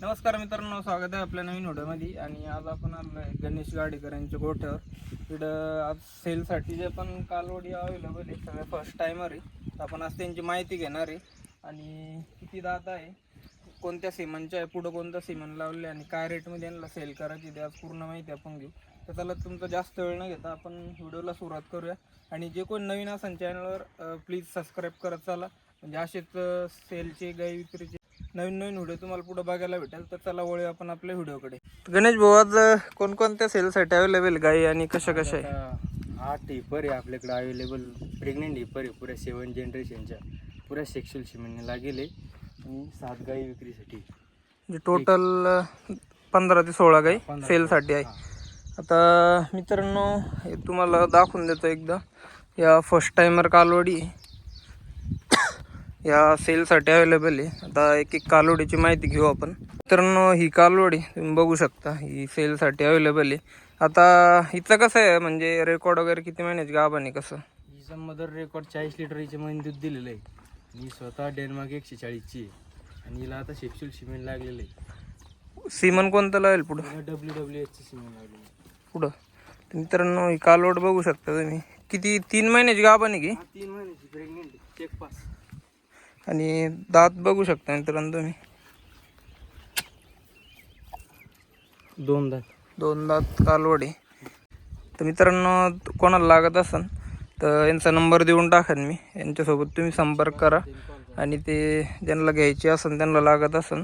नमस्कार मित्रांनो स्वागत आहे आपल्या नवीन व्हिडिओमध्ये. आणि आज आपण आलो आहे गणेश गाडेकर यांच्या गोठ्यावर. तिथं आज सेलसाठी जे पण कालवडी अवेलेबल आहे सगळे फर्स्ट टायमर आहे. तर आपण आज त्यांची माहिती घेणार आहे. आणि किती दात आहे कोणत्या सिमनच्या आहे पुढं कोणतं सिमन लावले आणि काय रेटमध्ये यांना सेल करायची ते आज पूर्ण माहिती आपण घेऊ. तर त्याला तुमचा जास्त वेळ न घेता आपण व्हिडिओला सुरुवात करूया. आणि जे कोण नवीन असेल चॅनलवर प्लीज सबस्क्राईब करत चाला. म्हणजे असेच सेलचे गाई विक्रीचे नवीन नवीन व्हिडिओ तुम्हाला पुढे बघायला भेटेल तर चला वळूया आपण आपल्या व्हिडिओकडे. गणेश भाऊ आज कोणकोणत्या सेलसाठी अवेलेबल गाई आणि कशा कशा आहे आठ हिपर आहे आपल्याकडे अवेलेबल प्रेग्नेंट हिपर आहे पुऱ्या सेवन जनरेशनच्या पुऱ्या सेक्शुअल शिमेंटने लागेल आहे आणि सात गाई विक्रीसाठी. म्हणजे टोटल पंधरा ते सोळा गाई पंधरा. सेलसाठी आहे. आता मित्रांनो हे तुम्हाला दाखवून देतो एकदा. या फर्स्ट टायमर कालवडी. आहे. या सेलसाठी अवेलेबल आहे. आता एक एक कालवडीची माहिती घेऊ आपण. मित्रांनो ही कालवडी तुम्ही बघू शकता. ही सेलसाठी अवेलेबल आहे. आता हिचं कसं आहे? म्हणजे रेकॉर्ड वगैरे किती महिन्याची? आहे कसं? हिचा मदर रेकॉर्ड चाळीस लिटर हिच्या मध्ये दूध दिलेलं आहे. आणि स्वतः डेन्मार्क एकशे चाळीसची आहे. आणि हिला आता सेक्शुअल सिमेंट लागलेलं आहे. सीमन कोणतं लागेल पुढं? डब्ल्यू डब्ल्यू एचची सिमेंट लागलेलं आहे. पुढं. तर मित्रांनो ही कालवड बघू शकता तुम्ही. किती? तीन महिन्याची आहे की? तीन महिन्याची प्रेग्नेंट चेक पास आणि दात बघू शकता मित्रांनो तुम्ही. दोन दात. दोन दात कालवडी. तर मित्रांनो कोणाला लागत असन तर यांचा नंबर देऊन टाकेन मी. यांच्यासोबत तुम्ही संपर्क करा. आणि ते ज्यांना घ्यायचे असन त्यांना लागत असन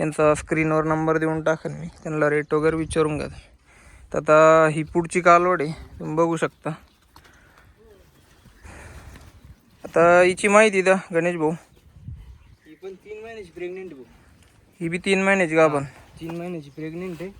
यांचा स्क्रीनवर नंबर देऊन टाकेन मी. त्यांना रेट वगैरे विचारून घ्या तर आता ही पुढची कालवड आहे तुम्ही बघू शकता. आता हिची माहिती द्या गणेश भाऊ. महिन्याची प्रेग्नेंट बघ ही बी तीन महिन्याची गाभण तीन महिन्याची प्रेग्नेंट आहे.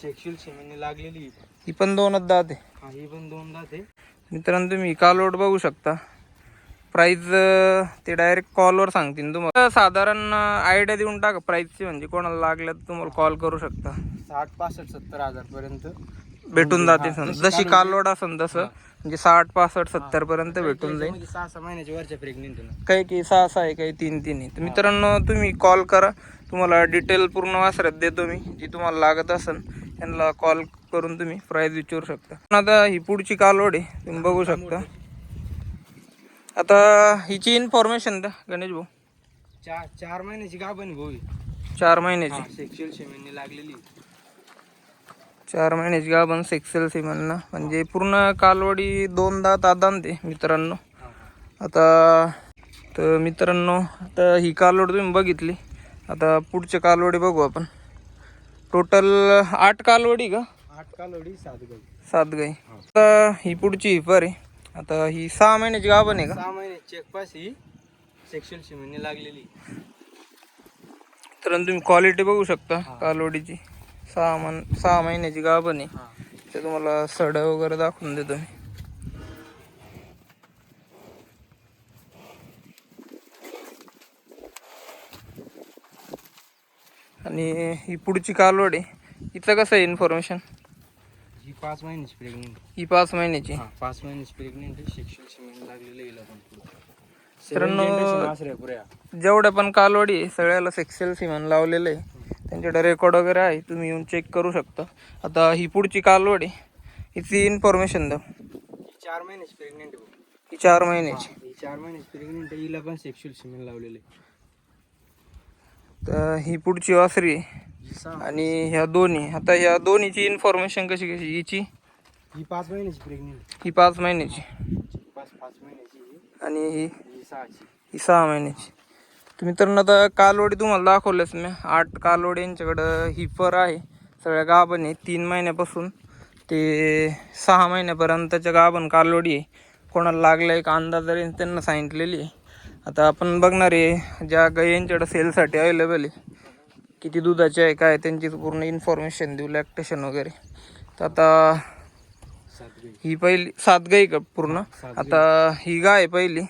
सेक्शुअल सिमेंटने लागलेली ही पण. ही पण दोनच दात आहे. हा ही पण दोन दात आहे. मित्रांनो तुम्ही कालवड बघू शकता. प्राईज ते डायरेक्ट कॉलवर सांगतील तुम्हाला. साधारण आयडिया देऊन टाका. प्राईजची म्हणजे कोणाला लागलं तर तुम्हाला कॉल करू शकता. साठ पासष्ट सत्तर हजार पर्यंत. भेटून जाते हा, सम- जशी जशी कालवड- असेल तसं म्हणजे साठ पासष्ट सत्तर पर्यंत भेटून जाईल. म्हणजे सहा सहा महिन्याच्या वरच्या प्रेग्नेंट काही काही सहा सहा आहे काही तीन तीन आहे. तर मित्रांनो तुम्ही कॉल करा. तुम्हाला डिटेल पूर्ण वासऱ्यात देतो मी. जी तुम्हाला लागत असेल त्यांना कॉल करून तुम्ही प्राईज विचारू शकता. पण आता ही पुढची कालवड आहे तुम्ही बघू शकता. आता हिची इन्फॉर्मेशन द्या गणेश भाऊ. चार चार महिन्याची गाभण आहे. भाऊ. चार महिन्याची. लागलेली चार महिन्याची गाभण सेक्सेल सिमनना म्हणजे पूर्ण कालवडी दोन दात आदांते मित्रांनो. आता तर मित्रांनो आता ही कालवड तुम्ही बघितली. आता पुढच्या कालवडी बघू आपण. टोटल आठ कालवडी का? आठ कालोडी सात गाई. सात गाई. आता ही पुढची हिपर आहे. आता ही सहा महिन्याची गाभण आहे का? सहा महिने चेक पास ही सेक्शुअल सिमेंटने लागलेली. तर तुम्ही क्वालिटी बघू शकता कालवडीची. सहा मन सहा महिन्याची गाभण आहे. ते तुम्हाला सड वगैरे दाखवून देतो मी. आणि ही पुढची कालवड आहे. हिचं कसं आहे इन्फॉर्मेशन ही पाच महिन्याची प्रेग्नेंट ही पाच महिन्याची. हा पाच महिन्याची प्रेग्नेंट आहे. सिमेंट लागलेलं हिला पण मित्रांनो, जेवढ्या पण कालवडी आहे सगळ्याला सेक्सेल सिमन लावलेलं आहे. त्यांच्याकडे रेकॉर्ड वगैरे आहे तुम्ही येऊन चेक करू शकता. आता ही पुढची कालवड आहे. हिची इन्फॉर्मेशन द्या. ही चार महिन्याची प्रेग्नेंट. ही चार महिन्याची. ही चार महिन्याची प्रेग्नेंट हिला पण सेक्शुअल सिमेंट लावलेलं तर ही पुढची वासरी आहे. सहा आणि ह्या दोन्ही आता ह्या दोन्हीची इन्फॉर्मेशन कशी कशी? हिची? ही पाच महिन्याची प्रेग्नेंट ही पाच महिन्याची. पाच पाच महिन्याची आणि ही? ही सहाची. ही सहा महिन्याची. तर मित्रांनो आता कालवडी तुम्हाला दाखवल्याच मी. आठ कालवडी यांच्याकडं ही फर आहे. सगळ्या गाभण आहे तीन महिन्यापासून ते सहा महिन्यापर्यंतच्या गाभण कालवडी आहे. कोणाला लागलं एक अंदाज जरी त्यांना सांगितलेली आहे. आता आपण बघणार आहे ज्या गाई यांच्याकडं सेलसाठी अवेलेबल आहे किती दुधाचे आहे काय त्यांची पूर्ण इन्फॉर्मेशन देऊ लॅक्टेशन वगैरे. तर आता ही पहिली सात गाई का पूर्ण? आता ही गाय आहे पहिली.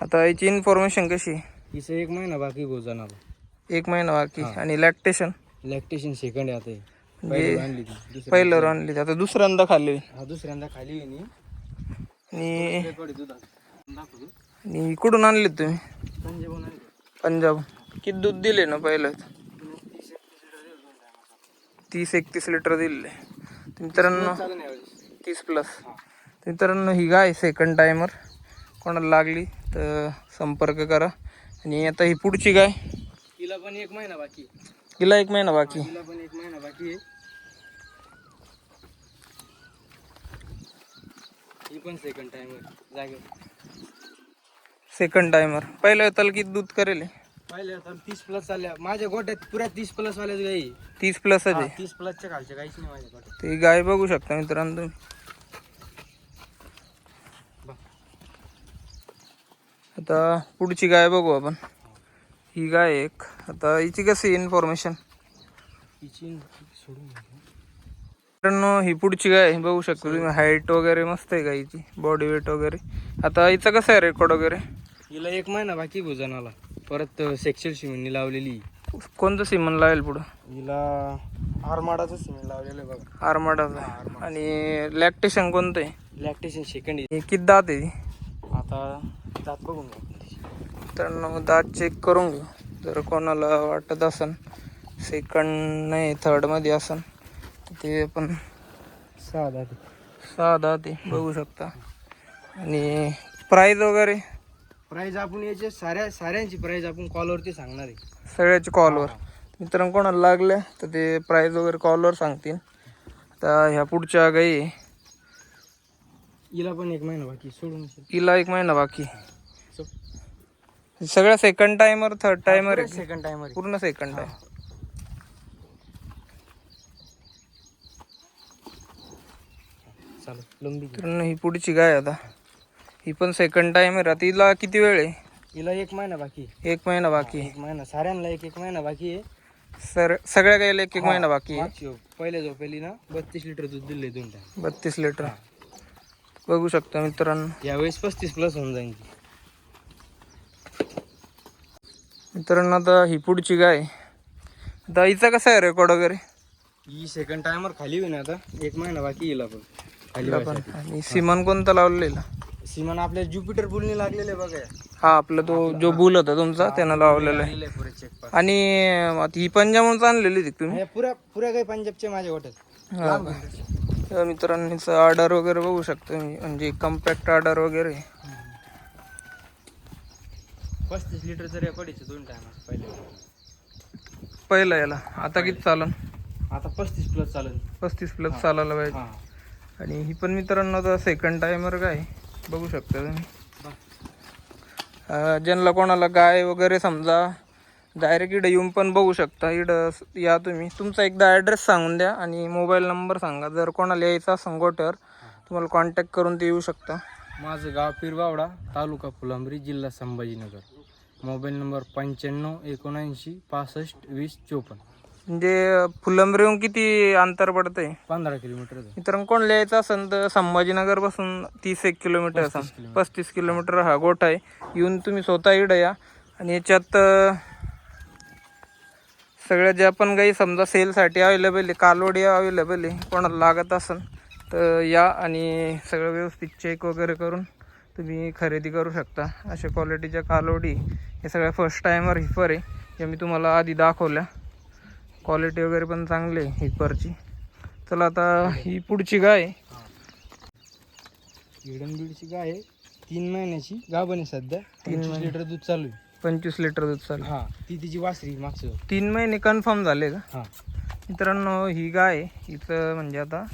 आता याची इन्फॉर्मेशन कशी आहे? हिचं एक महिना बाकी भाऊ जनावर एक महिना बाकी. आणि लॅक्टेशन लॅक्टेशन सेकंड आहे आता हे. पहिलं आणली ती. दुसऱ्या- पहिलं आणली आता दुसऱ्यांदा खाल्ली. हा दुसऱ्यांदा खाली. आणि रेकॉर्ड आहे आणि कुठून आणली तुम्ही? पंजाबहून आणली. पंजाब. किती दूध दिले ना पहिलं? तीस तीस एकतीस लिटर दिले. मित्रांनो चालेल यावेळेस तीस प्लस मित्रांनो ही गाय सेकंड टायमर कोणाला लागली तर संपर्क करा. आणि आता ही पुढची गाय तिला पण एक महिना बाकी हिला एक महिना बाकी तिला पण एक महिना बाकी आहे. ही पण सेकंड टाइम जागे. सेकंड टायमर पहिल्या तल किती दूध करेल पहिले तर तीस प्लस चालल्या. माझ्या गोट्यात पुऱ्या तीस प्लस वाल्याच गाई. तीस प्लसच आहे. तीस प्लसच्या खालच्या काहीच नाही माझ्या गोट्यात. ती गाय बघू शकता मित्रांनो तुम्ही. आता पुढची गाय बघू आपण. ही गाय एक. आता हिची कशी इन्फॉर्मेशन. मित्रांनो ही पुढची गाय बघू शकता तुम्ही. हाईट वगैरे मस्त आहे गायची बॉडी वेट वगैरे. आता हिचं कसं आहे रेकॉर्ड वगैरे? हिला एक महिना बाकी भोजनाला. परत सेक्शल सिमेंटनी लावलेली. कोणतं सिमन लावेल पुढं? हिला आरमाडाचं सिमेंट लावलेलं आहे बघा. आरमाडाचं. आणि लॅक्टेशन कोणतं आहे? लॅक्टेशन सेकंड किती दात आहे ती? आता दात बघून मित्रांनो दात चेक करून घेऊ जर कोणाला वाटत असन सेकंड नाही थर्डमध्ये असन ते आपण सहा दात सहा दात बघू शकता. आणि प्राईज वगैरे? प्राईज आपण याचे साऱ्या साऱ्यांची प्राईज आपण कॉलवरती सांगणार आहे. सगळ्याच्या कॉलवर मित्रांनो कोणाला लागल्या तर ते प्राईज वगैरे कॉलवर सांगतील. आता ह्या पुढच्या गाई. हिला पण एक महिना बाकी सोडून. हिला एक महिना बाकी सो- सगळ्या सेकंड टायमर थर्ड टायमर आहे. सेकंड टाइमर पूर्ण सेकंड आहे. चालू लंबी घे. मित्रांनो ही पुढची गाय आता. ही पण सेकंड टायमर आहे. आता हिला किती वेळ आहे? हिला एक महिना बाकी. एक महिना बाकी आहे. एक महिना. साऱ्यांना एक एक महिना बाकी आहे. सर सगळ्या गायला एक एक महिना बाकी आहे. मागची पहिल्या झोपेली ना बत्तीस लिटर दूध दिले दोन टाइम बत्तीस लिटर. बघू शकता मित्रांनो. यावेळेस पस्तीस प्लस होऊन जाईल. मित्रांनो आता ही पुढची गाय. आता हिचा कसा आहे रेकॉर्ड वगैरे? ही सेकंड टायमर खाली होईल आता. एक महिना बाकी येईल आपण. खाली पण. व्हायसाठी. आणि सिमन कोणता लावलेला? सीमान आपल्या ज्युपिटर बुलने लागलेले बघा. हा आपला तो जो बुल होता तुमचा त्यानं लावलेला आहे. लागलेले पुरे चेक पास आणि आता ही पंजाबून आणलेली होती तुम्ही? हे पुऱ्या पुऱ्या काही पंजाबचे माझ्या हा. का? तर मित्रांनीच ऑर्डर वगैरे बघू शकता मी. म्हणजे कम्पॅक्ट ऑर्डर वगैरे. पस्तीस लिटरचं रेकॉर्ड दोन टायम पहिले. पहिलं याला. आता किती चालन? आता पस्तीस प्लस चालेल पस्तीस प्लस चालायला पाहिजे. आणि ही पण मित्रांनो आता सेकंड टायमर काय? बघू शकता तुम्ही. ज्यांना कोणाला गाय वगैरे समजा डायरेक्ट इकडे येऊन पण बघू शकता. इकडं या तुम्ही. तुमचा एकदा ॲड्रेस सांगून द्या आणि मोबाईल नंबर सांगा. जर कोणाला यायचा असेल गोट्यावर तुम्हाला कॉन्टॅक्ट करून ते येऊ शकता. माझं गाव पिरबावडा तालुका फुलंब्री जिल्हा संभाजीनगर. मोबाईल नंबर पंच्याण्णव एकोणऐंशी पासष्ट वीस चोपन्न. म्हणजे फुलंब्रीहून किती अंतर पडतंय? पंधरा किलोमीटर. मित्रांनो कोण यायचं असेल तर संभाजीनगरपासून तीस एक किलोमीटर पस्तीस किलोमीटर. हा गोठा आहे. येऊन तुम्ही स्वतः इकडं या. आणि याच्यात सगळ्या ज्या पण काही समजा सेलसाठी अवेलेबल आहे कालवडी अवेलेबल आहे कोणाला लागत असेल तर या आणि सगळं व्यवस्थित चेक वगैरे करून तुम्ही खरेदी करू शकता. अशा क्वालिटीच्या कालवडी हे सगळ्या फर्स्ट टायमर हिफर आहे या मी तुम्हाला आधी दाखवल्या. क्वालिटी वगैरे पण चांगली आहे हिपरची चला आता ही पुढची गाय. आहे. बीडची गाय आहे. तीन महिन्याची गाभण आहे सध्या. तीन लिटर दूध चालू आहे. पंचवीस लिटर दूध चालू. हा ती तिची वासरी मागचं. तीन महिने कन्फर्म झाले का? हा. मित्रांनो ही गाय आहे. हिचं म्हणजे आता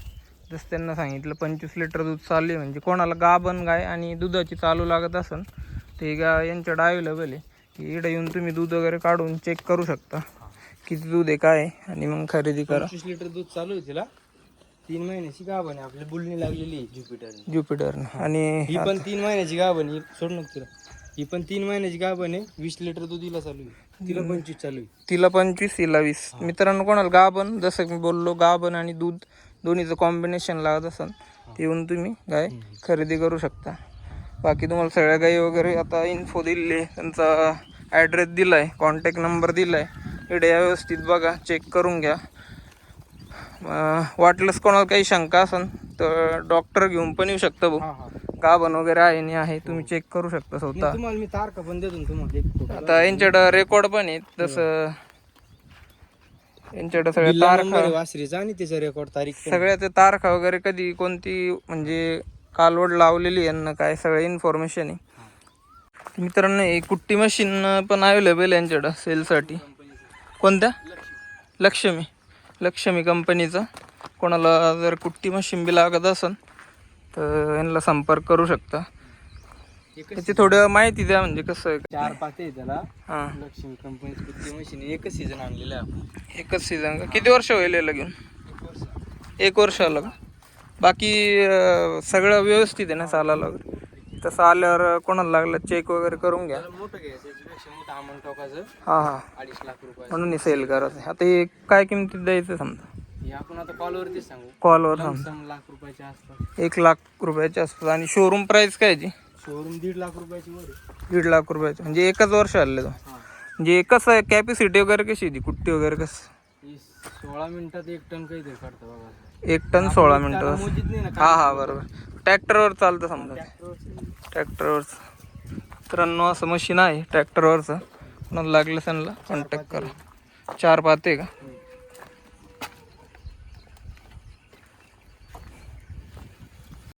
जसं त्यांना सांगितलं पंचवीस लिटर दूध चालू आहे. म्हणजे कोणाला गाभण गाय आणि दुधाची चालू लागत असेल तर ही गाय यांच्याकडे अवेलेबल आहे. इकडे येऊन तुम्ही दूध वगैरे काढून चेक करू शकता. किती दूध आहे काय आहे आणि मग खरेदी करा. पंचवीस लिटर दूध चालू आहे तिला. तीन महिन्याची गाभण आहे. आपल्या बुलनी लागलेली आहे ज्युपिटर ज्युपिटरनं आणि ही पण तीन महिन्याची गाभण ही सोड नको तिला. ही पण तीन महिन्याची गाभण आहे. वीस लिटर दूध हिला चालू आहे. तिला पंचवीस चालू आहे. तिला पंचवीस हिला वीस. मित्रांनो कोणाला गाभण जसं मी बोललो गाभण आणि दूध दोन्हीचं कॉम्बिनेशन लागत असेल ते येऊन तुम्ही गाय खरेदी करू शकता. बाकी तुम्हाला सगळ्या गाई वगैरे आता इन्फो दिली आहे त्यांचा ॲड्रेस दिला आहे कॉन्टॅक्ट नंबर दिला आहे या व्यवस्थित बघा चेक करून घ्या. वाटलंच कोणाला काही शंका असेल तर डॉक्टर घेऊन पण येऊ शकता भाऊ. गाभण वगैरे आहे नाही आहे तुम्ही चेक करू शकता स्वतः. तुम्हाला मी तारखा पण देतो ना तुम्हाला एक photo. आता यांच्याकडं रेकॉर्ड पण आहेत जसं यांच्याकडे सगळ्या तारखा नंबर आहे वासरीचा आणि त्याचा रेकॉर्ड तारीख पण. सगळ्या ते तारखा वगैरे कधी कोणती म्हणजे कालवड लावलेली यांना काय सगळं इन्फॉर्मेशन आहे. मित्रांनो ही कुट्टी मशीन पण अवेलेबल आहे यांच्याकडं सेलसाठी कोणत्या? लक्ष्मी. लक्ष्मी कंपनीचं कोणाला जर कुट्टी मशीन बी लागत असेल तर यांना संपर्क करू शकता. त्याची थोडं माहिती द्या म्हणजे कसं आहे. चार पाते आहे त्याला. हां. लक्ष्मी कुठली मशीन एकच सीझन आणलेलं आहे आपण. एकच सीझन का किती वर्ष होईल याला घेऊन? एक वर्ष. आलं का? बाकी सगळं व्यवस्थित आहे ना चालायला वगैरे? तसं आल्यावर कोणाला लागलं चेक वगैरे करून घ्या. मोठं घ्यायचं हां हां. अडीच लाख रुपये म्हणून सेल करायचं आहे. आता हे काय किमतीत द्यायचं समजा? आपण आता कॉलवरतीच सांगू. कॉलवर सम लाख रुपयाच्या आसपास. एक लाख रुपयाची असतात आणि शोरूम प्राईस काय याची शोरूम दीड लाख रुपयाची वर आहे. दीड लाख रुपयाची. म्हणजे एकच वर्ष आले तो. हा. म्हणजे कसं आहे कॅपॅसिटी वगैरे कशी आहे ती? कुट्टी वगैरे कसं? ही सोळा मिनिटात एक टन काढतं बघा. एक टन सोळा मिनटं मोजीत नाही ना हा हा बरोबर. ट्रॅक्टरवर चालतं समजा. ते. ट्रॅक्टरवरचं मित्रांनो असं मशीन आहे ट्रॅक्टरवरचं कोणाला लागलं त्यांना कॉन्टॅक्ट करा. चार पाते का? हम्म.